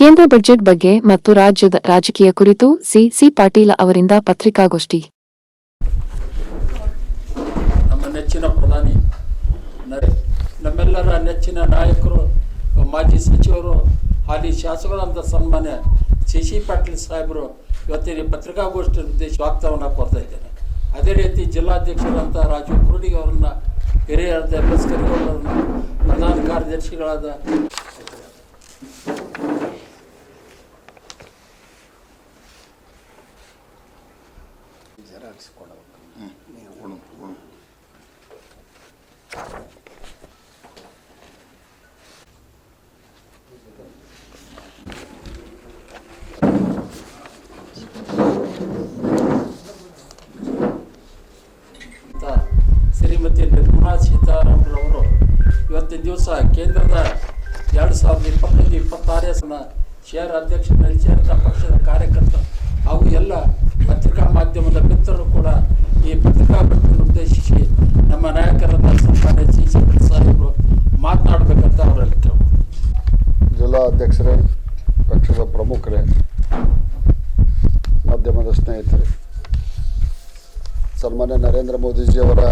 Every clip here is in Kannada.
ಕೇಂದ್ರ ಬಜೆಟ್ ಬಗ್ಗೆ ಮತ್ತು ರಾಜ್ಯದ ರಾಜಕೀಯ ಕುರಿತು ಸಿ ಸಿ ಪಾಟೀಲ ಅವರಿಂದ ಪತ್ರಿಕಾಗೋಷ್ಠಿ. ನಮ್ಮ ನೆಚ್ಚಿನ ಪ್ರಧಾನಿ ನಮ್ಮೆಲ್ಲರ ನೆಚ್ಚಿನ ನಾಯಕರು, ಮಾಜಿ ಸಚಿವರು, ಹಾಲಿ ಶಾಸಕರಂತ ಸನ್ಮಾನ್ಯ ಸಿ ಸಿ ಪಾಟೀಲ್ ಸಾಹೇಬರು ಇವತ್ತಿನ ಪತ್ರಿಕಾಗೋಷ್ಠಿ ಉದ್ದೇಶ ವಾಗ್ದಾನವನ್ನು ಕೊಡ್ತಾ ಇದ್ದೇನೆ. ಅದೇ ರೀತಿ ಜಿಲ್ಲಾಧ್ಯಕ್ಷರಂತ ರಾಜೀವ್ ಕುರುಡಿ ಅವರನ್ನ ಹಿರಿಯರಾದ ಎಂ ಎಸ್ ಕರಿಗೌಡರನ್ನು ಪ್ರಧಾನ ಕಾರ್ಯದರ್ಶಿಗಳಾದ ಅಂತ ಶ್ರೀಮತಿ ನಿರ್ಮಲಾ ಸೀತಾರಾಮನ್ರವರು ಇವತ್ತಿನ ದಿವಸ ಕೇಂದ್ರದ ಎರಡು ಸಾವಿರದ ಇಪ್ಪತ್ತೈದು ಇಪ್ಪತ್ತಾರನೇ ಸಲ ಶೇರ್ ಅಧ್ಯಕ್ಷರಲ್ಲಿ ಸೇರಿದ ಪಕ್ಷದ ಕಾರ್ಯಕರ್ತ ಹಾಗೂ ಎಲ್ಲ ಪತ್ರಿಕಾ ಮಾಧ್ಯಮದ ಮಿತ್ರರು ಕೂಡ ಈ ಪತ್ರಿಕಾಗೋಷ್ಠಿಯನ್ನು ಉದ್ದೇಶಿಸಿ ನಮ್ಮ ನಾಯಕರಾದ ಸನ್ಮಾನ್ಯ ಸಿ ಸಿ ಸಾಹೇಬರು ಮಾತನಾಡಬೇಕಂತ ಅವರಲ್ಲಿ ಕೇಳ ಜಿಲ್ಲಾ ಅಧ್ಯಕ್ಷರೇ ಪಕ್ಷದ ಪ್ರಮುಖರೇ ಮಾಧ್ಯಮದ ಸ್ನೇಹಿತರೆ ಸನ್ಮಾನ್ಯ ನರೇಂದ್ರ ಮೋದಿಜಿಯವರ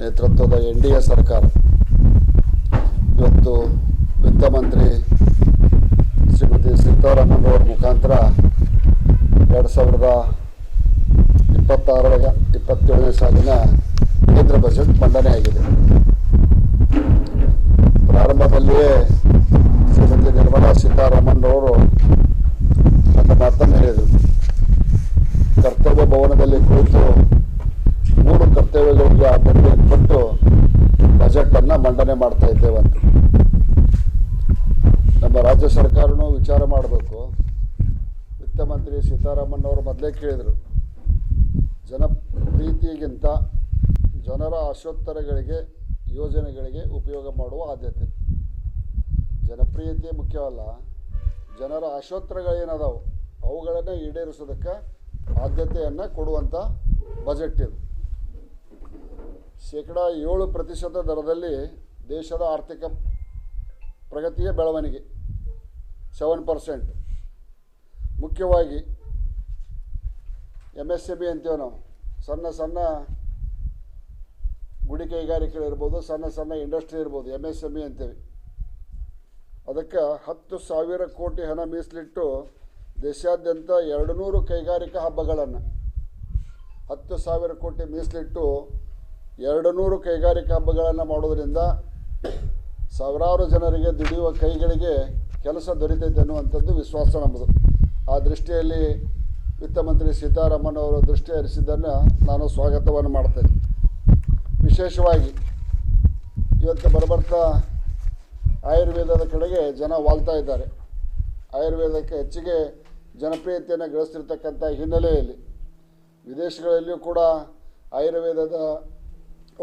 ನೇತೃತ್ವದ ಎನ್ ಡಿ ಎ ಸರ್ಕಾರ. ಇವತ್ತು ವಿತ್ತ ಮಂತ್ರಿ ಶ್ರೀಮತಿ ಸೀತಾರಾಮನ್ ಅವರ ಮುಖಾಂತರ ಎರಡು ಸಾವಿರದ ಇಪ್ಪತ್ತಾರರ ಇಪ್ಪತ್ತೇಳನೇ ಸಾಲಿನ ಕೇಂದ್ರ ಬಜೆಟ್ ಮಂಡನೆಯಾಗಿದೆ ಪ್ರಾರಂಭದಲ್ಲಿಯೇ ಶ್ರೀಮತಿ ನಿರ್ಮಲಾ ಸೀತಾರಾಮನ್ ಅವರು ನನ್ನ ಮಾತನ್ನು ಹೇಳಿದರು ಕರ್ತವ್ಯ ಭವನದಲ್ಲಿ ಕುಳಿತು ಮೂರು ಕರ್ತವ್ಯಗಳಿಗೆ ಆದ್ಯತೆ ಕೊಟ್ಟು ಬಜೆಟನ್ನು ಮಂಡನೆ ಮಾಡ್ತಾ ಇದ್ದೇವಂತ ನಮ್ಮ ರಾಜ್ಯ ಸರ್ಕಾರನೂ ವಿಚಾರ ಮಾಡಬೇಕು. ವಿತ್ತ ಮಂತ್ರಿ ಸೀತಾರಾಮನ್ ಅವರು ಮೊದಲೇ ಕೇಳಿದರು, ಜನಪ್ರೀತಿಗಿಂತ ಜನರ ಆಶೋತ್ತರಗಳಿಗೆ, ಯೋಜನೆಗಳಿಗೆ ಉಪಯೋಗ ಮಾಡುವ ಆದ್ಯತೆ. ಜನಪ್ರಿಯತೆ ಮುಖ್ಯವಲ್ಲ, ಜನರ ಆಶೋತ್ತರಗಳೇನದಾವು? ಅವುಗಳನ್ನು ಈಡೇರಿಸೋದಕ್ಕೆ ಆದ್ಯತೆಯನ್ನು ಕೊಡುವಂಥ ಬಜೆಟ್ ಇದು. ಶೇಕಡ ಏಳು ಪ್ರತಿಶತ ದರದಲ್ಲಿ ದೇಶದ ಆರ್ಥಿಕ ಪ್ರಗತಿಯ ಬೆಳವಣಿಗೆ ಸೆವೆನ್ ಪರ್ಸೆಂಟ್ ಮುಖ್ಯವಾಗಿ ಎಂ ಎಸ್ ಎಂ ಇ ಅಂತೀವಿ ನಾವು. ಸಣ್ಣ ಸಣ್ಣ ಗುಡಿ ಕೈಗಾರಿಕೆಗಳಿರ್ಬೋದು ಸಣ್ಣ ಸಣ್ಣ ಇಂಡಸ್ಟ್ರಿ ಇರ್ಬೋದು ಎಂ ಎಸ್ ಎಂ ಇ ಅಂತೀವಿ. ಅದಕ್ಕೆ ಹತ್ತು ಸಾವಿರ ಕೋಟಿ ಹಣ ಮೀಸಲಿಟ್ಟು ದೇಶಾದ್ಯಂತ ಎರಡು ನೂರು ಕೈಗಾರಿಕಾ ಹಬ್ಬಗಳನ್ನು ಹತ್ತು ಸಾವಿರ ಕೋಟಿ ಮೀಸಲಿಟ್ಟು ಎರಡು ನೂರು ಕೈಗಾರಿಕಾ ಹಬ್ಬಗಳನ್ನು ಮಾಡೋದರಿಂದ ಸಾವಿರಾರು ಜನರಿಗೆ ದುಡಿಯುವ ಕೈಗಳಿಗೆ ಕೆಲಸ ದೊರೀತೈತೆ ಅನ್ನುವಂಥದ್ದು ವಿಶ್ವಾಸ ನಮ್ಮದು ಆ ದೃಷ್ಟಿಯಲ್ಲಿ ವಿತ್ತ ಮಂತ್ರಿ ಸೀತಾರಾಮನ್ ಅವರು ದೃಷ್ಟಿ ಹರಿಸಿದ್ದನ್ನು ನಾನು ಸ್ವಾಗತವನ್ನು ಮಾಡ್ತೇನೆ ವಿಶೇಷವಾಗಿ ಇವತ್ತು ಬರಬರ್ತಾ ಆಯುರ್ವೇದದ ಕಡೆಗೆ ಜನ ವಾಲ್ತಾ ಇದ್ದಾರೆ. ಆಯುರ್ವೇದಕ್ಕೆ ಹೆಚ್ಚಿಗೆ ಜನಪ್ರಿಯತೆಯನ್ನು ಗಳಿಸ್ತಿರ್ತಕ್ಕಂಥ ಹಿನ್ನೆಲೆಯಲ್ಲಿ ವಿದೇಶಗಳಲ್ಲಿಯೂ ಕೂಡ ಆಯುರ್ವೇದದ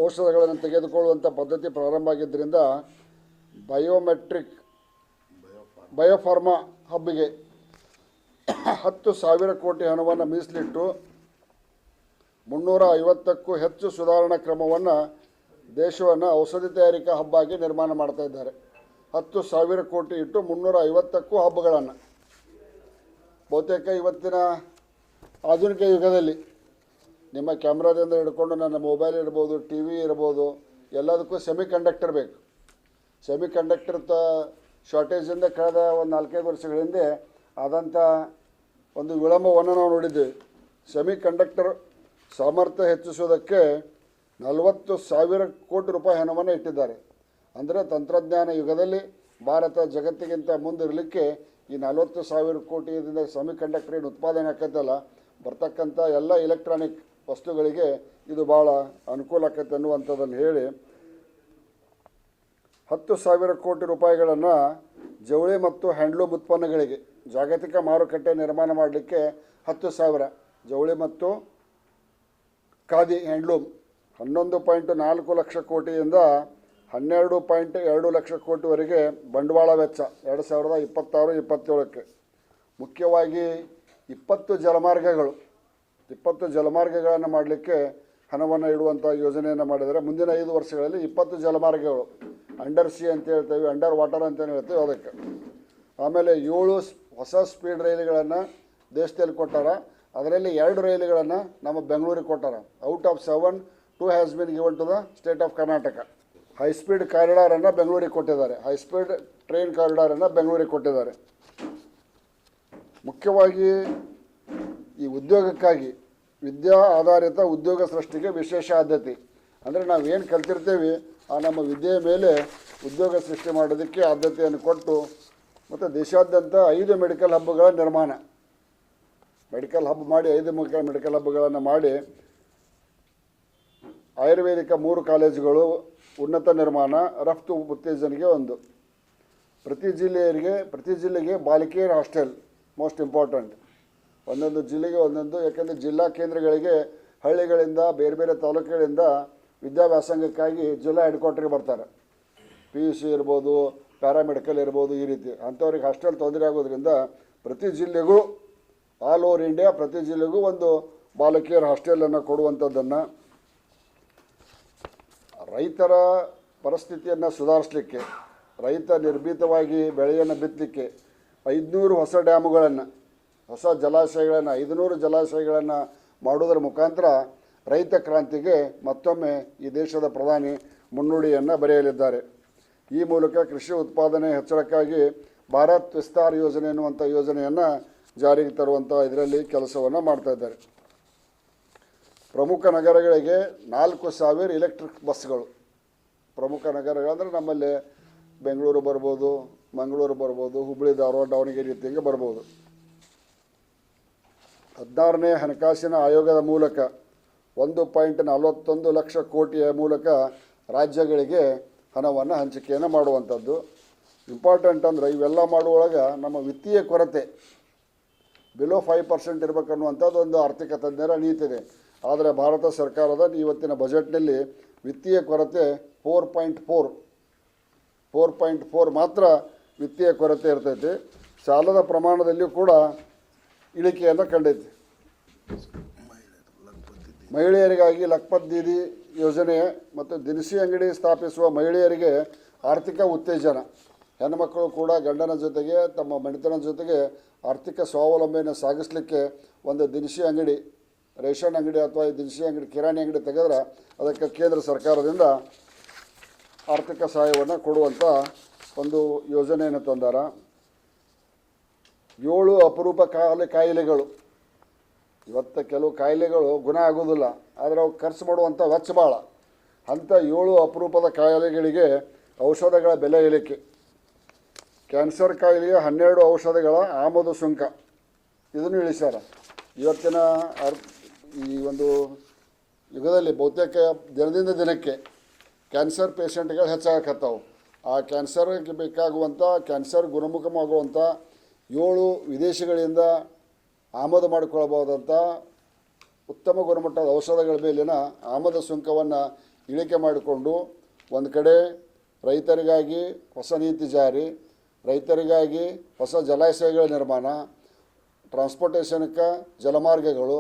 ಔಷಧಗಳನ್ನು ತೆಗೆದುಕೊಳ್ಳುವಂಥ ಪದ್ಧತಿ ಪ್ರಾರಂಭ ಆಗಿದ್ದರಿಂದ ಬಯೋಮೆಟ್ರಿಕ್, ಬಯೋಫಾರ್ಮಾ ಹಬ್ಬಿಗೆ ಹತ್ತು ಸಾವಿರ ಕೋಟಿ ಹಣವನ್ನು ಮೀಸಲಿಟ್ಟು ಮುನ್ನೂರ ಐವತ್ತಕ್ಕೂ ಹೆಚ್ಚು ಸುಧಾರಣಾ ಕ್ರಮವನ್ನು ದೇಶವನ್ನು ಔಷಧಿ ತಯಾರಿಕಾ ಹಬ್ಬಾಗಿ ನಿರ್ಮಾಣ ಮಾಡ್ತಾ ಇದ್ದಾರೆ. ಹತ್ತು ಸಾವಿರ ಕೋಟಿ ಇಟ್ಟು ಮುನ್ನೂರ ಐವತ್ತಕ್ಕೂ ಹಬ್ಬಗಳನ್ನು. ಬಹುತೇಕ ಇವತ್ತಿನ ಆಧುನಿಕ ಯುಗದಲ್ಲಿ ನಿಮ್ಮ ಕ್ಯಾಮ್ರಾದಿಂದ ಹಿಡ್ಕೊಂಡು ನನ್ನ ಮೊಬೈಲ್ ಇರ್ಬೋದು ಟಿ ವಿ ಇರ್ಬೋದು, ಎಲ್ಲದಕ್ಕೂ ಸೆಮಿ ಕಂಡಕ್ಟರ್ ಬೇಕು. ಸೆಮಿ ಕಂಡಕ್ಟರ್ ತ ಶಾರ್ಟೇಜಿಂದ ಕಳೆದ ಒಂದು ನಾಲ್ಕೈದು ವರ್ಷಗಳ ಹಿಂದೆ ಆದಂಥ ಒಂದು ವಿಳಂಬವನ್ನು ನಾವು ನೋಡಿದ್ದೇವೆ ಸೆಮಿ ಕಂಡಕ್ಟರ್ ಸಾಮರ್ಥ್ಯ ಹೆಚ್ಚಿಸೋದಕ್ಕೆ ನಲವತ್ತು ಸಾವಿರ ಕೋಟಿ ರೂಪಾಯಿ ಹಣವನ್ನು ಇಟ್ಟಿದ್ದಾರೆ. ಅಂದರೆ ತಂತ್ರಜ್ಞಾನ ಯುಗದಲ್ಲಿ ಭಾರತ ಜಗತ್ತಿಗಿಂತ ಮುಂದಿರಲಿಕ್ಕೆ ಈ ನಲವತ್ತು ಸಾವಿರ ಕೋಟಿಯಿಂದ ಸೆಮಿ ಕಂಡಕ್ಟರ್ ಏನು ಉತ್ಪಾದನೆ ಆಕೈತಲ್ಲ, ಬರ್ತಕ್ಕಂಥ ಎಲ್ಲ ಎಲೆಕ್ಟ್ರಾನಿಕ್ ವಸ್ತುಗಳಿಗೆ ಇದು ಭಾಳ ಅನುಕೂಲ ಆಕೈತೆ ಅನ್ನುವಂಥದ್ದನ್ನು ಹೇಳಿ, ಹತ್ತು ಸಾವಿರ ಕೋಟಿ ರೂಪಾಯಿಗಳನ್ನು ಜವಳಿ ಮತ್ತು ಹ್ಯಾಂಡ್ಲೂಮ್ ಉತ್ಪನ್ನಗಳಿಗೆ ಜಾಗತಿಕ ಮಾರುಕಟ್ಟೆ ನಿರ್ಮಾಣ ಮಾಡಲಿಕ್ಕೆ ಹತ್ತು ಸಾವಿರ. ಜವಳಿ ಮತ್ತು ಖಾದಿ ಹ್ಯಾಂಡ್ಲೂಮ್ ಹನ್ನೊಂದು ಪಾಯಿಂಟ್ ನಾಲ್ಕು ಲಕ್ಷ ಕೋಟಿಯಿಂದ ಹನ್ನೆರಡು ಪಾಯಿಂಟ್ ಎರಡು ಲಕ್ಷ ಕೋಟಿವರೆಗೆ ಬಂಡವಾಳ ವೆಚ್ಚ ಎರಡು ಸಾವಿರದ ಇಪ್ಪತ್ತಾರು, ಇಪ್ಪತ್ತೇಳಕ್ಕೆ. ಮುಖ್ಯವಾಗಿ ಇಪ್ಪತ್ತು ಜಲಮಾರ್ಗಗಳು, ಇಪ್ಪತ್ತು ಜಲಮಾರ್ಗಗಳನ್ನು ಮಾಡಲಿಕ್ಕೆ ಹಣವನ್ನು ಇಡುವಂಥ ಯೋಜನೆಯನ್ನು ಮಾಡಿದರೆ ಮುಂದಿನ ಐದು ವರ್ಷಗಳಲ್ಲಿ ಇಪ್ಪತ್ತು ಜಲಮಾರ್ಗಗಳು, ಅಂಡರ್ ಸಿ ಅಂತ ಹೇಳ್ತೇವೆ, ಅಂಡರ್ ವಾಟರ್ ಅಂತ ಹೇಳ್ತೇವೆ ಅದಕ್ಕೆ. ಆಮೇಲೆ ಏಳು ಹೊಸ ಸ್ಪೀಡ್ ರೈಲುಗಳನ್ನು ದೇಶದಲ್ಲಿ ಕೊಟ್ಟಾರ. ಅದರಲ್ಲಿ ಎರಡು ರೈಲುಗಳನ್ನು ನಮ್ಮ ಬೆಂಗಳೂರಿಗೆ ಕೊಟ್ಟಾರ. Out of seven, two has been given to the state of Karnataka. High speed ಕಾರಿಡಾರನ್ನು ಬೆಂಗಳೂರಿಗೆ ಕೊಟ್ಟಿದ್ದಾರೆ. ಹೈ ಸ್ಪೀಡ್ ಟ್ರೈನ್ ಕಾರಿಡಾರನ್ನು ಬೆಂಗಳೂರಿಗೆ ಕೊಟ್ಟಿದ್ದಾರೆ. ಮುಖ್ಯವಾಗಿ ಈ ಉದ್ಯೋಗಕ್ಕಾಗಿ ವಿದ್ಯಾ ಆಧಾರಿತ ಉದ್ಯೋಗ ಸೃಷ್ಟಿಗೆ ವಿಶೇಷ ಆದ್ಯತೆ. ಅಂದರೆ ನಾವು ಏನು ಕಲ್ತಿರ್ತೀವಿ, ಆ ನಮ್ಮ ವಿದ್ಯೆಯ ಮೇಲೆ ಉದ್ಯೋಗ ಸೃಷ್ಟಿ ಮಾಡೋದಕ್ಕೆ ಆದ್ಯತೆಯನ್ನು ಕೊಟ್ಟು, ಮತ್ತು ದೇಶಾದ್ಯಂತ ಐದು ಮೆಡಿಕಲ್ ಹಬ್ಗಳ ನಿರ್ಮಾಣ. ಮೆಡಿಕಲ್ ಹಬ್ ಮಾಡಿ, ಐದು ಮುಖ್ಯ ಮೆಡಿಕಲ್ ಹಬ್ಗಳನ್ನು ಮಾಡಿ, ಆಯುರ್ವೇದಿಕ ಮೂರು ಕಾಲೇಜುಗಳು ಉನ್ನತ ನಿರ್ಮಾಣ, ರಫ್ತು ಉತ್ತೇಜನೆಗೆ ಒಂದು. ಪ್ರತಿ ಜಿಲ್ಲೆಯರಿಗೆ, ಪ್ರತಿ ಜಿಲ್ಲೆಗೆ ಬಾಲಿಕೆಯರ್ ಹಾಸ್ಟೆಲ್ ಮೋಸ್ಟ್ ಇಂಪಾರ್ಟೆಂಟ್ ಒಂದೊಂದು ಜಿಲ್ಲೆಗೆ ಒಂದೊಂದು, ಯಾಕೆಂದರೆ ಜಿಲ್ಲಾ ಕೇಂದ್ರಗಳಿಗೆ, ಹಳ್ಳಿಗಳಿಂದ, ಬೇರೆ ಬೇರೆ ತಾಲೂಕುಗಳಿಂದ ವಿದ್ಯಾಭ್ಯಾಸಂಗಕ್ಕಾಗಿ ಜಿಲ್ಲಾ ಹೆಡ್ ಕ್ವಾರ್ಟರ್ಗೆ ಬರ್ತಾರೆ. ಪಿ ಯು ಸಿ ಇರ್ಬೋದು ಪ್ಯಾರಾಮೆಡಿಕಲ್ ಇರ್ಬೋದು, ಈ ರೀತಿ. ಅಂಥವ್ರಿಗೆ ಹಾಸ್ಟೆಲ್ ತೊಂದರೆ ಆಗೋದ್ರಿಂದ ಪ್ರತಿ ಜಿಲ್ಲೆಗೂ ಆಲ್ ಓವರ್ ಇಂಡಿಯಾ ಪ್ರತಿ ಜಿಲ್ಲೆಗೂ ಒಂದು ಬಾಲಕಿಯರ ಹಾಸ್ಟೆಲನ್ನು ಕೊಡುವಂಥದ್ದನ್ನು ರೈತರ ಪರಿಸ್ಥಿತಿಯನ್ನು ಸುಧಾರಿಸಲಿಕ್ಕೆ, ರೈತ ನಿರ್ಭೀತವಾಗಿ ಬೆಳೆಯನ್ನು ಬಿತ್ತಲಿಕ್ಕೆ ಐದುನೂರು ಹೊಸ ಡ್ಯಾಮುಗಳನ್ನು, ಹೊಸ ಜಲಾಶಯಗಳನ್ನು, ಐದುನೂರು ಜಲಾಶಯಗಳನ್ನು ಮಾಡುವುದರ ಮುಖಾಂತರ ರೈತ ಕ್ರಾಂತಿಗೆ ಮತ್ತೊಮ್ಮೆ ಈ ದೇಶದ ಪ್ರಧಾನಿ ಮುನ್ನುಡಿಯನ್ನು ಬರೆಯಲಿದ್ದಾರೆ. ಈ ಮೂಲಕ ಕೃಷಿ ಉತ್ಪಾದನೆ ಹೆಚ್ಚಳಕ್ಕಾಗಿ ಭಾರತ್ ವಿಸ್ತಾರ್ ಯೋಜನೆ ಎನ್ನುವಂಥ ಯೋಜನೆಯನ್ನು ಜಾರಿಗೆ ತರುವಂಥ ಇದರಲ್ಲಿ ಕೆಲಸವನ್ನು ಮಾಡ್ತಾ ಇದ್ದಾರೆ. ಪ್ರಮುಖ ನಗರಗಳಿಗೆ ನಾಲ್ಕು ಸಾವಿರ ಎಲೆಕ್ಟ್ರಿಕ್ ಬಸ್ಗಳು ಪ್ರಮುಖ ನಗರಗಳಂದ್ರೆ ನಮ್ಮಲ್ಲಿ ಬೆಂಗಳೂರು ಬರ್ಬೋದು, ಮಂಗಳೂರು ಬರ್ಬೋದು ಹುಬ್ಬಳ್ಳಿ ಧಾರವಾಡ, ದಾವಣಗೆರೆ ರೀತಿಯಂಗೆ ಬರ್ಬೋದು. ಹದಿನಾರನೇ ಹಣಕಾಸಿನ ಆಯೋಗದ ಮೂಲಕ ಒಂದು ಪಾಯಿಂಟ್ ನಲವತ್ತೊಂದು ಲಕ್ಷ ಕೋಟಿಯ ಮೂಲಕ ರಾಜ್ಯಗಳಿಗೆ ಹಣವನ್ನು ಹಂಚಿಕೆಯನ್ನು ಮಾಡುವಂಥದ್ದು. ಇಂಪಾರ್ಟೆಂಟ್ ಅಂದ್ರೆ ಇವೆಲ್ಲ ಮಾಡುವೊಳಗೆ ನಮ್ಮ ವಿತ್ತೀಯ ಕೊರತೆ ಬಿಲೋ ಫೈವ್ ಪರ್ಸೆಂಟ್ ಇರಬೇಕನ್ನುವಂಥದ್ದು ಒಂದು ಆರ್ಥಿಕ ತಜ್ಞರ ನೀತಿದೆ. ಆದರೆ ಭಾರತ ಸರ್ಕಾರದ ಇವತ್ತಿನ ಬಜೆಟ್ನಲ್ಲಿ ವಿತ್ತೀಯ ಕೊರತೆ four point four four point four ಮಾತ್ರ ವಿತ್ತೀಯ ಕೊರತೆ ಇರ್ತೈತಿ. ಸಾಲದ ಪ್ರಮಾಣದಲ್ಲಿಯೂ ಕೂಡ ಇಳಿಕೆಯನ್ನು ಕಂಡೈತಿ. ಮಹಿಳೆಯರಿಗಾಗಿ ಲಖಪತ್ ದೀದಿ ಯೋಜನೆ ಮತ್ತು ದಿನಸಿ ಅಂಗಡಿ ಸ್ಥಾಪಿಸುವ ಮಹಿಳೆಯರಿಗೆ ಆರ್ಥಿಕ ಉತ್ತೇಜನ. ಹೆಣ್ಣುಮಕ್ಕಳು ಕೂಡ ಗಂಡನ ಜೊತೆಗೆ ತಮ್ಮ ಮಣಿತನ ಜೊತೆಗೆ ಆರ್ಥಿಕ ಸ್ವಾವಲಂಬನೆ ಸಾಗಿಸಲಿಕ್ಕೆ ಒಂದು ದಿನಸಿ ಅಂಗಡಿ ರೇಷನ್ ಅಂಗಡಿ ಅಥವಾ ದಿನಸಿ ಅಂಗಡಿ, ಕಿರಾಣಿ ಅಂಗಡಿ ತೆಗೆದ್ರೆ ಅದಕ್ಕೆ ಕೇಂದ್ರ ಸರ್ಕಾರದಿಂದ ಆರ್ಥಿಕ ಸಹಾಯವನ್ನು ಕೊಡುವಂಥ ಒಂದು ಯೋಜನೆಯನ್ನು ತಂದಾರ. ಏಳು ಅಪರೂಪ ಕಾಯಿಲೆ ಕಾಯಿಲೆಗಳು. ಇವತ್ತು ಕೆಲವು ಕಾಯಿಲೆಗಳು ಗುಣ ಆಗೋದಿಲ್ಲ ಆದರೆ ಅವು ಖರ್ಚು ಮಾಡುವಂಥ ವೆಚ್ಚ ಭಾಳ ಅಂಥ ಏಳು ಅಪರೂಪದ ಕಾಯಿಲೆಗಳಿಗೆ ಔಷಧಗಳ ಬೆಲೆ ಇಳಿಕೆ. ಕ್ಯಾನ್ಸರ್ ಕಾಯಿಲೆಯ ಹನ್ನೆರಡು ಔಷಧಗಳ ಆಮದು ಸುಂಕ. ಇದನ್ನು ಇಳಿಸ್ಯಾರ. ಇವತ್ತಿನ ಅರ್ ಈ ಒಂದು ಯುಗದಲ್ಲಿ ಬಹುತೇಕ ದಿನದಿಂದ ದಿನಕ್ಕೆ ಕ್ಯಾನ್ಸರ್ ಪೇಷಂಟ್ಗಳು ಹೆಚ್ಚಾಗಕತ್ತಾವು. ಆ ಕ್ಯಾನ್ಸರ್ಗೆ ಬೇಕಾಗುವಂಥ ಕ್ಯಾನ್ಸರ್ ಗುಣಮುಖವಾಗುವಂಥ ಏಳು ವಿದೇಶಗಳಿಂದ ಆಮದು ಮಾಡಿಕೊಳ್ಳಬಹುದಂಥ ಉತ್ತಮ ಗುಣಮಟ್ಟದ ಔಷಧಗಳ ಮೇಲಿನ ಆಮದು ಸುಂಕವನ್ನು ಇಳಿಕೆ ಮಾಡಿಕೊಂಡು ಒಂದು ಕಡೆ ರೈತರಿಗಾಗಿ ಹೊಸ ನೀತಿ ಜಾರಿ, ರೈತರಿಗಾಗಿ ಹೊಸ ಜಲಾಶಯಗಳ ನಿರ್ಮಾಣ ಟ್ರಾನ್ಸ್ಪೋರ್ಟೇಷನ್ಕ ಜಲಮಾರ್ಗಗಳು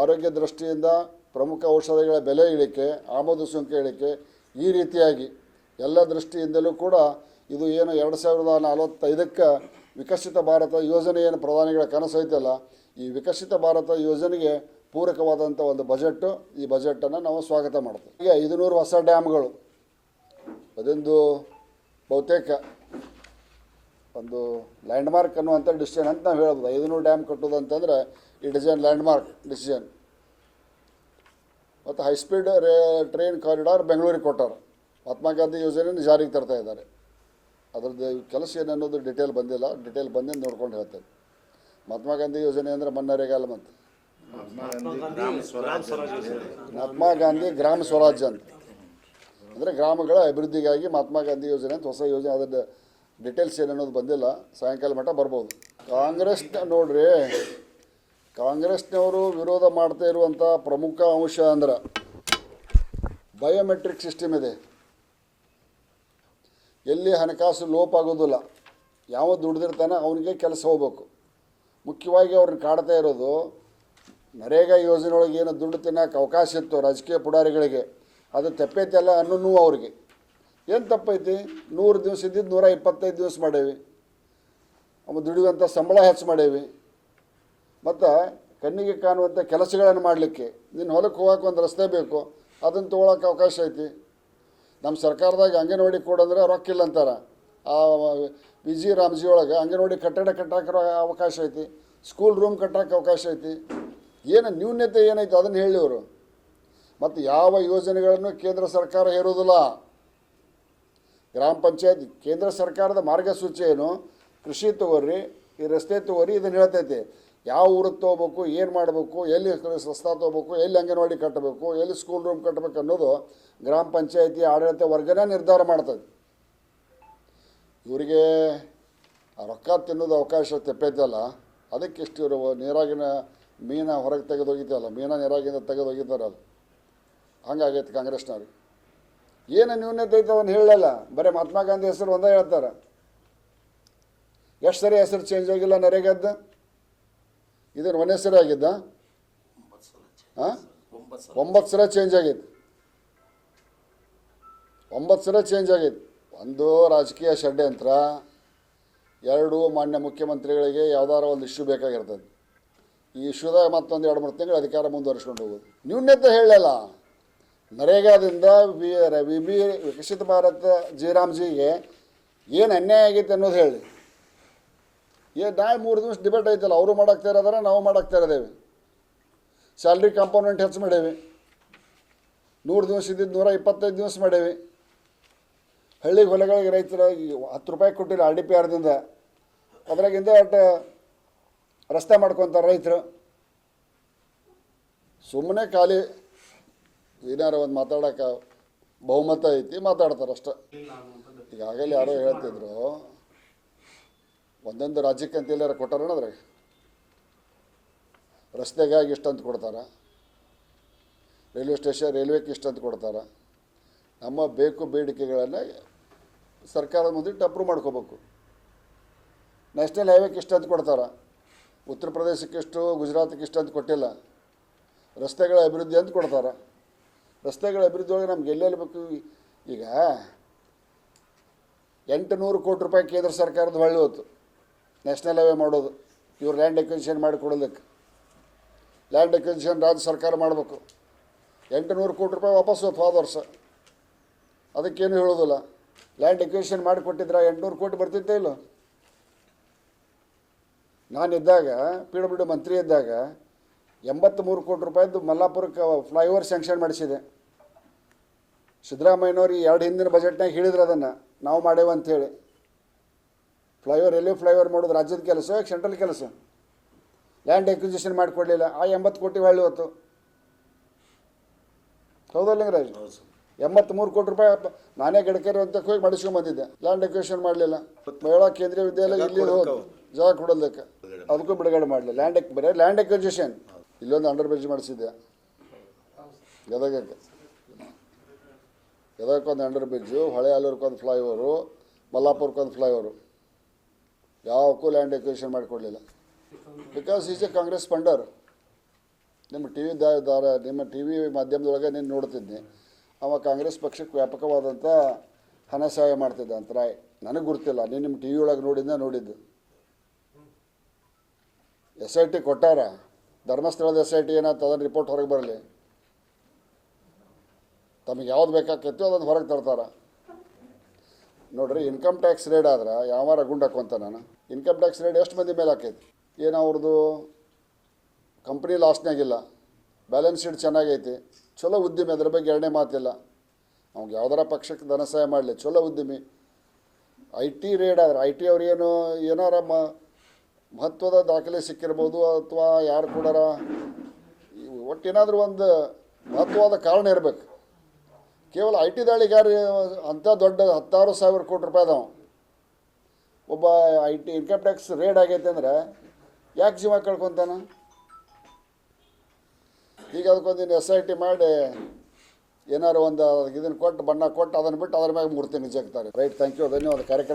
ಆರೋಗ್ಯ ದೃಷ್ಟಿಯಿಂದ ಪ್ರಮುಖ ಔಷಧಿಗಳ ಬೆಲೆ ಇಳಿಕೆ, ಆಮದು ಸುಂಕ ಇಳಿಕೆ ಈ ರೀತಿಯಾಗಿ ಎಲ್ಲ ದೃಷ್ಟಿಯಿಂದಲೂ ಕೂಡ ಇದು ಏನು ಎರಡು ಸಾವಿರದ ನಲವತ್ತೈದಕ್ಕೆ ವಿಕಸಿತ ಭಾರತ ಯೋಜನೆ ಏನು ಪ್ರಧಾನಿಗಳ ಕನಸು ಐತಲ್ಲ, ಈ ವಿಕಸಿತ ಭಾರತ ಯೋಜನೆಗೆ ಪೂರಕವಾದಂಥ ಒಂದು ಬಜೆಟ್ಟು, ಈ ಬಜೆಟನ್ನು ನಾವು ಸ್ವಾಗತ ಮಾಡ್ತೀವಿ. ಈಗ ಐದುನೂರು ಹೊಸ ಡ್ಯಾಮ್ಗಳು, ಅದೊಂದು ಬಹುತೇಕ ಒಂದು ಲ್ಯಾಂಡ್ಮಾರ್ಕ್ ಅನ್ನುವಂಥ ಡಿಸಿಷನ್ ಅಂತ ನಾವು ಹೇಳ್ಬೋದು. ಐದುನೂರು ಡ್ಯಾಮ್ ಕಟ್ಟೋದು ಅಂತಂದ್ರೆ it is an landmark decision ಮತ್ತು ಹೈಸ್ಪೀಡ್ ರೇ ಟ್ರೈನ್ ಕಾರಿಡಾರ್ ಬೆಂಗಳೂರಿಗೆ ಕೊಟ್ಟಾರೆ ಮಹಾತ್ಮ ಗಾಂಧಿ ಯೋಜನೆಯನ್ನು ಜಾರಿಗೆ ತರ್ತಾ ಇದ್ದಾರೆ. ಅದರದ್ದು ಕೆಲಸ ಏನು ಅನ್ನೋದು ಡಿಟೇಲ್ ಬಂದಿಲ್ಲ. ಡಿಟೇಲ್ ಬಂದಿದ್ದು ನೋಡ್ಕೊಂಡು ಹೇಳ್ತೇನೆ. ಮಹಾತ್ಮ ಗಾಂಧಿ ಯೋಜನೆ ಅಂದರೆ ಮನ್ನರೇಗಾಲ ಮತ್ತು ಮಹಾತ್ಮ ಗಾಂಧಿ ಗ್ರಾಮ ಸ್ವರಾಜ್ಯ ಅಂತ. ಅಂದರೆ ಗ್ರಾಮಗಳ ಅಭಿವೃದ್ಧಿಗಾಗಿ ಮಹಾತ್ಮ ಗಾಂಧಿ ಯೋಜನೆ ಅಂತ ಹೊಸ ಯೋಜನೆ. ಅದರ ಡಿಟೇಲ್ಸ್ ಏನು ಅನ್ನೋದು ಬಂದಿಲ್ಲ. ಸಾಯಂಕಾಲ ಮಟ್ಟ ಬರ್ಬೋದು. ಕಾಂಗ್ರೆಸ್ನ ನೋಡ್ರಿ. ಕಾಂಗ್ರೆಸ್ನವರು ವಿರೋಧ ಮಾಡ್ತಾ ಇರುವಂಥ ಪ್ರಮುಖ ಅಂಶ ಅಂದ್ರೆ ಬಯೋಮೆಟ್ರಿಕ್ ಸಿಸ್ಟಮ್ ಇದೆ. ಎಲ್ಲಿ ಹಣಕಾಸು ಲೋಪ ಆಗೋದಿಲ್ಲ, ಯಾವ ದುಡ್ದಿರ್ತಾನೆ ಅವನಿಗೆ ಕೆಲಸ ಹೋಗ್ಬೇಕು. ಮುಖ್ಯವಾಗಿ ಅವ್ರನ್ನ ಕಾಡ್ತಾ ಇರೋದು, ನರೇಗಾ ಯೋಜನೆ ಏನು ದುಡ್ಡು ತಿನ್ನೋಕೆ ಅವಕಾಶ ಇತ್ತು ರಾಜಕೀಯ ಪುಡಾರಿಗಳಿಗೆ, ಅದು ತಪ್ಪೈತೆಲ್ಲ ಅನ್ನೋನು ಅವ್ರಿಗೆ. ಏನು ತಪ್ಪೈತಿ? ನೂರು ದಿವಸ ಇದ್ದಿದ್ದು ನೂರ ಇಪ್ಪತ್ತೈದು ದಿವಸ ಮಾಡೇವಿ. ಅವ ದುಡಿಯುವಂಥ ಸಂಬಳ ಹೆಚ್ಚು ಮಾಡೇವಿ. ಮತ್ತು ಕಣ್ಣಿಗೆ ಕಾಣುವಂಥ ಕೆಲಸಗಳನ್ನು ಮಾಡಲಿಕ್ಕೆ. ನಿನ್ನ ಹೊಲಕ್ಕೆ ಹೋಗೋಕೆ ಒಂದು ರಸ್ತೆ ಬೇಕು ಅದನ್ನು ತೊಗೊಳಕ್ಕೆ ಅವಕಾಶ ಐತಿ. ನಮ್ಮ ಸರ್ಕಾರದಾಗ ಅಂಗನವಾಡಿ ಕೊಡಂದ್ರೆ ರೊಕ್ಕ ಇಲ್ಲ ಅಂತಾರೆ. ಆ, ವಿ ಜಿ ರಾಮ್ಜಿ ಒಳಗೆ ಅಂಗನವಾಡಿ ಕಟ್ಟಡ ಕಟ್ಟಕ್ಕೆ ಅವಕಾಶ ಐತಿ, ಸ್ಕೂಲ್ ರೂಮ್ ಕಟ್ಟಕ್ಕೆ ಅವಕಾಶ ಐತಿ. ಏನು ನ್ಯೂನ್ಯತೆ ಏನೈತೆ ಅದನ್ನು ಹೇಳಿವರು ಮತ್ತು ಯಾವ ಯೋಜನೆಗಳನ್ನು ಕೇಂದ್ರ ಸರ್ಕಾರ ಹೇರೋದಿಲ್ಲ. ಗ್ರಾಮ ಪಂಚಾಯತ್, ಕೇಂದ್ರ ಸರ್ಕಾರದ ಮಾರ್ಗಸೂಚಿ ಏನು? ಕೃಷಿ ತಗೋರಿ ಈ ರಸ್ತೆ ತಗೋರಿ ಇದನ್ನು ಹೇಳ್ತೈತಿ. ಯಾವ ಊರಿಗೆ ತೊಗೋಬೇಕು, ಏನು ಮಾಡಬೇಕು, ಎಲ್ಲಿ ರಸ್ತೆ ತೊಗೋಬೇಕು, ಎಲ್ಲಿ ಅಂಗನವಾಡಿ ಕಟ್ಟಬೇಕು, ಎಲ್ಲಿ ಸ್ಕೂಲ್ ರೂಮ್ ಕಟ್ಟಬೇಕು ಅನ್ನೋದು ಗ್ರಾಮ ಪಂಚಾಯತಿ, ಆಡಳಿತ ವರ್ಗನೇ ನಿರ್ಧಾರ ಮಾಡ್ತದೆ. ಇವರಿಗೆ ರೊಕ್ಕ ತಿನ್ನೋದು ಅವಕಾಶ ತೆಪ್ಪೈತಲ್ಲ ಅದಕ್ಕೆ ಇಷ್ಟು ಇವರು ನೀರಾಗಿನ ಮೀನ ಹೊರಗೆ ತೆಗೆದೋಗಿದ್ದಲ್ಲ ಮೀನ ನೀರಾಗಿಂದ ತೆಗೆದೋಗಿದ್ದಾರೆ ಒಗಿತಾರೆ ಅದು ಹಂಗಾಗೈತೆ ಕಾಂಗ್ರೆಸ್ನವ್ರಿಗೆ ಏನು ನ್ಯೂನತೆ ಐತೆ ಅವನು ಹೇಳಲ್ಲ, ಬರೀ ಮಹಾತ್ಮ ಗಾಂಧಿ ಹೆಸರು ಒಂದೇ ಹೇಳ್ತಾರೆ. ಎಷ್ಟು ಸರಿ ಹೆಸರು ಚೇಂಜ್ ಆಗಿಲ್ಲ ನರೇಗದ್ದ? ಇದನ್ನು ಒಂದೇ ಸರಿ ಆಗಿದ್ದ? ಒಂಬತ್ತು ಸಲ ಚೇಂಜ್ ಆಗಿದೆ ಒಂಬತ್ತು ಸಲ ಚೇಂಜ್ ಆಗಿದೆ ಒಂದು ರಾಜಕೀಯ ಷಡ್ಯಂತ್ರ, ಎರಡು ಮಾನ್ಯ ಮುಖ್ಯಮಂತ್ರಿಗಳಿಗೆ ಯಾವ್ದಾರ ಒಂದು ಇಶ್ಯೂ ಬೇಕಾಗಿರ್ತದೆ. ಈ ಇಶ್ಯೂದಾಗ ಮತ್ತೊಂದು ಎರಡು, ಮೂರು ತಿಂಗಳು ಅಧಿಕಾರ ಮುಂದುವರಿಸ್ಕೊಂಡು ಹೋಗೋದು. ನ್ಯೂನ್ಯತೆ ಹೇಳಲ್ಲ. ನರೇಗಾದಿಂದ V V B Viksit Bharat ಜಿರಾಮ್ಜಿಗೆ ಏನು ಅನ್ಯಾಯ ಆಗೈತೆ ಅನ್ನೋದು ಹೇಳಿ. ಏ ನಾಳೆ ಮೂರು ದಿವಸ ಡಿಬೇಟ್ ಐತಲ್ಲ, ಅವರು ಮಾಡಾಕ್ತಾ ಇರೋದಾರ, ನಾವು ಮಾಡಾಕ್ತಾ ಇರೋದೇವೆ. ಸ್ಯಾಲ್ರಿ ಕಾಂಪೌಂಡೆಂಟ್ ಹೆಚ್ಚು ಮಾಡೇವಿ. ನೂರು ದಿವಸ ಇದ್ದಿದ್ದು ನೂರ ಇಪ್ಪತ್ತೈದು ದಿವಸ ಮಾಡೇವಿ. ಹಳ್ಳಿ ಹೊಲಗಳಿಗೆ ರೈತರ ಹತ್ತು ರೂಪಾಯಿ ಕೊಟ್ಟಿಲ್ಲ ಆರ್ ಡಿ ಪಿ ಆರ್ದಿಂದ. ಅದ್ರಾಗಿಂದ ಅಟ್ ರಸ್ತೆ ಮಾಡ್ಕೊತಾರೆ ರೈತರು. ಸುಮ್ಮನೆ ಖಾಲಿ ಏನಾರು ಒಂದು ಮಾತಾಡೋಕೆ ಬಹುಮತ ಐತಿ ಮಾತಾಡ್ತಾರೆ ಅಷ್ಟೆ ಈಗಾಗಲೇ ಯಾರೋ ಹೇಳ್ತಿದ್ರು ಒಂದೊಂದು ರಾಜ್ಯಕ್ಕೆ ಅಂತ ಎಲ್ಲಾರ ಕೊಟ್ಟಾರ ಅದ್ರಾಗ ರಸ್ತೆಗಾಗಿ ಇಷ್ಟಂತ ಕೊಡ್ತಾರೆ. ರೈಲ್ವೆ ಸ್ಟೇಷನ್, ರೈಲ್ವೆಗೆ ಇಷ್ಟಂತ ಕೊಡ್ತಾರೆ. ನಮ್ಮ ಬೇಕು ಬೇಡಿಕೆಗಳನ್ನು ಸರ್ಕಾರದ ಮುಂದೆ ಅಪ್ರೂವ್ ಮಾಡ್ಕೋಬೇಕು. ನ್ಯಾಷನಲ್ ಹೈವೇಗೆ ಇಷ್ಟಂತ ಕೊಡ್ತಾರೆ. ಉತ್ತರ ಪ್ರದೇಶಕ್ಕೆ ಇಷ್ಟು, ಗುಜರಾತ್ಗೆ ಇಷ್ಟಂತ ಕೊಟ್ಟಿಲ್ಲ. ರಸ್ತೆಗಳ ಅಭಿವೃದ್ಧಿ ಅಂತ ಕೊಡ್ತಾರೆ. ರಸ್ತೆಗಳ ಅಭಿವೃದ್ಧಿ ಒಳಗೆ ನಮ್ಗೆ ಎಲ್ಲೆಲ್ಲಿ ಬೇಕು ಈಗ ಎಂಟು ನೂರು ಕೋಟಿ ರೂಪಾಯಿ ಕೇಂದ್ರ ಸರ್ಕಾರದ ಹೊಳ್ಳಿ ಹೋಯ್ತು ನ್ಯಾಷನಲ್ ಹೈವೇ ಮಾಡೋದು. ಇವ್ರು ಲ್ಯಾಂಡ್ ಮಾಡಿ ಕೊಡೋದಕ್ಕೆ ಲ್ಯಾಂಡ್ ಎಕ್ವಿಷನ್ ರಾಜ್ಯ ಸರ್ಕಾರ ಮಾಡಬೇಕು. ಎಂಟು ನೂರು ಕೋಟಿ ರೂಪಾಯಿ ವಾಪಸ್ಸು ಹೋದ ವರ್ಷ. ಅದಕ್ಕೇನು ಹೇಳೋದಿಲ್ಲ. ಲ್ಯಾಂಡ್ ಮಾಡಿ ಕೊಟ್ಟಿದ್ರೆ ಎಂಟುನೂರು ಕೋಟಿ ಬರ್ತಿತ್ತೇ ಇಲ್ಲ. ನಾನಿದ್ದಾಗ, ಪಿ ಡಬ್ಲ್ಯೂ ಡಿ ಮಂತ್ರಿ ಇದ್ದಾಗ ಎಂಬತ್ತ್ಮೂರು ಕೋಟಿ ರೂಪಾಯಿದ್ದು ಮಲ್ಲಾಪುರಕ್ಕೆ ಫ್ಲೈಓವರ್ ಸ್ಯಾಂಕ್ಷನ್ ಮಾಡಿಸಿದೆ. ಸಿದ್ದರಾಮಯ್ಯನವ್ರು ಎರಡು ಹಿಂದಿನ ಬಜೆಟ್ನಾಗ ಹೇಳಿದ್ರು ಅದನ್ನು. ನಾವು ಮಾಡೇವು ಅಂಥೇಳಿ ಫ್ಲೈಓವರ್ ಎಲ್ಲಿ ಫ್ಲೈಓವರ್ ಮಾಡೋದು ರಾಜ್ಯದ ಕೆಲಸ ಸೆಂಟ್ರಲ್ ಕೆಲಸ. ಲ್ಯಾಂಡ್ ಎಕ್ವಿಸಿಷನ್ ಮಾಡಿಕೊಡ್ಲಿಲ್ಲ. ಆ ಎಂಬತ್ತು ಕೋಟಿ ಹೊಳ್ಳಿ ಹೊತ್ತು. ಹೌದಲ್ಲ ಲಿಂಗರಾಜ್? ಎಂಬತ್ತ್ಮೂರು ಕೋಟಿ ರೂಪಾಯಿ ನಾನೇ ಗಡ್ಕರಿ ಅಂತ ಹೋಗಿ ಮಾಡಿಸ್ಕೊಂಡು ಬಂದಿದ್ದೆ ಲ್ಯಾಂಡ್ ಎಕ್ವಿಷನ್ ಮಾಡಲಿಲ್ಲ. ಮಹಿಳಾ ಕೇಂದ್ರೀಯ ವಿದ್ಯಾಲಯ ಇಲ್ಲಿ ಹೋಗೋದು. ಜಾಗ ಕೊಡೋದಕ್ಕೆ. ಅದಕ್ಕೂ ಬಿಡುಗಡೆ ಮಾಡಲಿಲ್ಲ. ಲ್ಯಾಂಡ್ ಎಕ್ ಬರೀ ಲ್ಯಾಂಡ್ ಎಕ್ವಿಸಿಷನ್ ಇಲ್ಲೊಂದು ಅಂಡರ್ ಬ್ರಿಡ್ಜ್ ಮಾಡಿಸಿದ್ದೆ. ಗದಗಕ್ಕೆ. ಗದಗಕ್ಕೊಂದು ಅಂಡರ್ ಬ್ರಿಡ್ಜು ಹೊಳೆ ಆಲೂರ್ಕೊಂದು ಫ್ಲೈಓವರು ಮಲ್ಲಾಪುರಕ್ಕೊಂದು ಫ್ಲೈಓವರು. ಯಾವಕ್ಕೂ land acquisition ಮಾಡಿಕೊಡ್ಲಿಲ್ಲ. Because is a Congress funder ನಿಮ್ಮ ಟಿ ವಿ ದಾರ ನಿಮ್ಮ ಟಿ ವಿ ಮಾಧ್ಯಮದೊಳಗೆ ನೀನು ನೋಡ್ತಿದ್ದೆ. ಅವ ಕಾಂಗ್ರೆಸ್ ಪಕ್ಷಕ್ಕೆ ವ್ಯಾಪಕವಾದಂಥ ಹಣ ಸಹಾಯ ಮಾಡ್ತಿದ್ದ ಅಂತ ರಾಯ್. ನನಗೆ ಗುರ್ತಿಲ್ಲ. ನೀನು ನಿಮ್ಮ ಟಿ ವಿ ಒಳಗೆ ನೋಡಿದ್ದೆ ನೋಡಿದ್ದು. ಎಸ್ ಐ ಟಿ ಕೊಟ್ಟಾರ? ಧರ್ಮಸ್ಥಳದ ಎಸ್ ಐ ಟಿ ಏನಾಯ್ತು ಅದನ್ನು ರಿಪೋರ್ಟ್ ಹೊರಗೆ ಬರಲಿ. ತಮಗೆ ಯಾವ್ದು ಬೇಕಾಗ್ತೈತೋ ಅದನ್ನು ಹೊರಗೆ ತರ್ತಾರೆ. ನೋಡ್ರಿ ಇನ್ಕಮ್ ಟ್ಯಾಕ್ಸ್ ರೇಡ್ ಆದ್ರೆ ಯಾವಾರ ಗುಂಡು ಹಾಕೊಂತ ನಾನು. ಇನ್ಕಮ್ ಟ್ಯಾಕ್ಸ್ ರೇಡ್ ಎಷ್ಟು ಮಂದಿ ಮೇಲೆ ಹಾಕೈತಿ? ಏನು ಅವ್ರದ್ದು ಕಂಪ್ನಿ ಲಾಸ್ನಾಗಿಲ್ಲ ಬ್ಯಾಲೆನ್ಸ್ ಶೀಟ್ ಚೆನ್ನಾಗೈತಿ. ಚಲೋ ಉದ್ಯಮಿ ಅದ್ರ ಬಗ್ಗೆ ಎರಡನೇ ಮಾತಿಲ್ಲ. ಅವ್ಗೆ ಯಾವ್ದಾರ ಪಕ್ಷಕ್ಕೆ ಧನ ಸಹಾಯ ಮಾಡಲಿ, ಚಲೋ ಉದ್ಯಮಿ ಐ ಟಿ ರೇಡ್ ಆದ್ರೆ ಐ ಟಿ ಅವ್ರೇನು ಏನಾರ ಮ, ಮಹತ್ವದ ದಾಖಲೆ ಸಿಕ್ಕಿರ್ಬೋದು ಅಥವಾ ಯಾರು ಕೂಡಾರ ಒಟ್ಟು ಏನಾದರೂ ಒಂದು ಮಹತ್ವವಾದ ಕಾರಣ ಇರಬೇಕು. ಕೇವಲ ಐ ಟಿ ದಾಳಿಗಾರ ಅಂಥ ದೊಡ್ಡ ಹತ್ತಾರು ಸಾವಿರ ಕೋಟಿ ರೂಪಾಯಿ ಅದಾವ. ಒಬ್ಬ I T income tax raid ಆಗೈತೆ ಅಂದ್ರೆ ಯಾಕೆ ಜೀವ ಕಳ್ಕೊತಾನ? ಈಗ ಅದಕ್ಕೊಂದಿನ ಎಸ್ ಐ ಟಿ ಮಾಡಿ ಏನಾರು ಒಂದು ಇದನ್ನು ಕೊಟ್ಟು ಬಣ್ಣ ಕೊಟ್ಟು ಅದನ್ನು ಬಿಟ್ಟು ಅದ್ರ ಮ್ಯಾಗ ಮೂರ್ತಿ ನಿಜ ರೈಟ್ ಥ್ಯಾಂಕ್ ಯು ಧನ್ಯವಾದ. ಕಾರ್ಯಕ್ರಮ